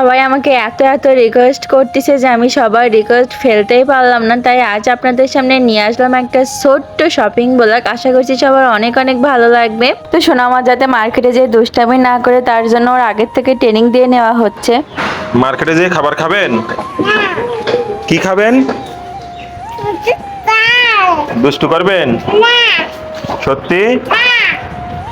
সবাই আমাকে এত এত রিকোয়েস্ট করতেছে যে আমি সবার রিকোয়েস্ট ফেলতেই পারলাম না। তাই আজ আপনাদের সামনে নিয়ে আসলাম একটা ছোট্ট শপিং ব্লগ আশা করছি সবার অনেক অনেক ভালো লাগবে। তো সোনামা যাতে মার্কেটে যে দুষ্টামি না করে তার জন্য ওর আগের থেকে ট্রেনিং দিয়ে নেওয়া হচ্ছে। মার্কেটে যেয়ে খাবার খাবেন? কি খাবেন? দুষ্টু করবেন সত্যি?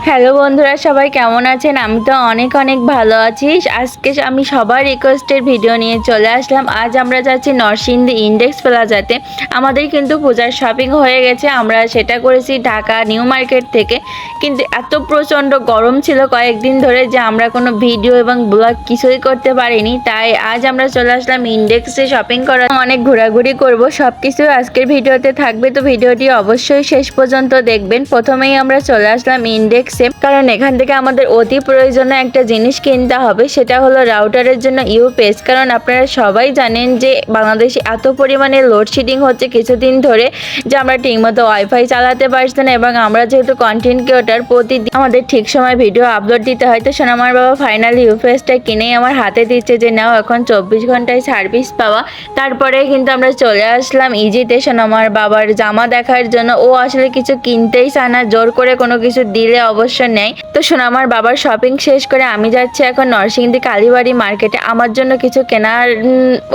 হ্যালো বন্ধুরা, সবাই কেমন আছেন? আমি তো অনেক অনেক ভালো আছি। আজকে আমি সবার রিকোয়েস্টের ভিডিও নিয়ে চলে আসলাম। আজ আমরা যাচ্ছি নরসিংদী ইন্ডেক্স প্লাজাতে আমাদের কিন্তু পূজার শপিং হয়ে গেছে। আমরা সেটা করেছি ঢাকা নিউ মার্কেট থেকে। কিন্তু এত প্রচণ্ড গরম ছিল কয়েকদিন ধরে যে আমরা কোনো ভিডিও এবং ব্লগ কিছুই করতে পারিনি। তাই আজ আমরা চলে আসলাম ইন্ডেক্সে শপিং করার। অনেক ঘোরাঘুরি করব সব কিছু আজকের ভিডিওতে থাকবে। তো ভিডিওটি অবশ্যই শেষ পর্যন্ত দেখবেন। প্রথমেই আমরা চলে আসলাম ইন্ডেক্সে কারণ এখান থেকে আমাদের অতি প্রয়োজনীয় একটা জিনিস কিনতে হবে, সেটা হলো রাউটারের জন্য ইউপিএস কারণ আপনারা সবাই জানেন যে বাংলাদেশে এত পরিমাণে লোডশেডিং হচ্ছে কিছুদিন ধরে, যে আমরা ঠিকমতো ওয়াইফাই চালাতে পারছি না এবং আমরা যেহেতু কন্টেন্ট ক্রিয়েটার প্রতিদিন আমাদের ঠিক সময় ভিডিও আপলোড দিতে হয়। তো সোনামার বাবা ফাইনালি ইউপিএসটা কিনেই আমার হাতে দিচ্ছে যে, নাও, এখন চব্বিশ ঘন্টায় সার্ভিস পাওয়া। তারপরে কিন্তু আমরা চলে আসলাম ইজিতে সোনামার বাবার জামা দেখার জন্য। ও আসলে কিছু কিনতেই চায় না, জোর করে কোনো কিছু দিলে অবশ্য নেয়। তো সোনামার বাবার শপিং শেষ করে আমি যাচ্ছি এখন নরসিংদী কালীবাড়ি মার্কেটে আমার জন্য কিছু কেনার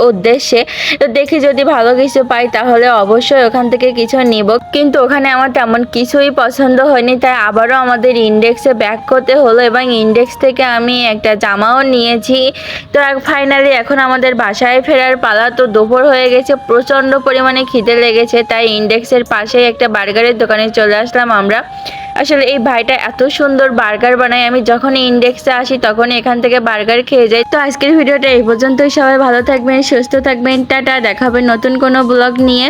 উদ্দেশ্যে। তো দেখি যদি ভালো কিছু পাই তাহলে অবশ্যই ওখান থেকে কিছু নিব। কিন্তু ওখানে আমার তেমন কিছুই পছন্দ হয়নি, তাই আবারও আমাদের ইন্ডেক্সে ব্যাক করতে হলো এবং ইন্ডেক্স থেকে আমি একটা জামাও নিয়েছি। তো ফাইনালি এখন আমাদের বাসায় ফেরার পালা তো দুপুর হয়ে গেছে, প্রচণ্ড পরিমাণে খিদে লেগেছে, তাই ইন্ডেক্সের পাশেই একটা বার্গারের দোকানে চলে আসলাম আমরা। আসলে এই ভাইটা এত সুন্দর বার্গার বানায়। আমি যখনই ইন্ডেক্সে আসি তখন এখান থেকে বার্গার খেয়ে যাই। তো আজকের ভিডিওটা এই পর্যন্তই। সবাই ভালো থাকবেন, সুস্থ থাকবেন। টাটা দেখাবেন নতুন কোনো ব্লগ নিয়ে।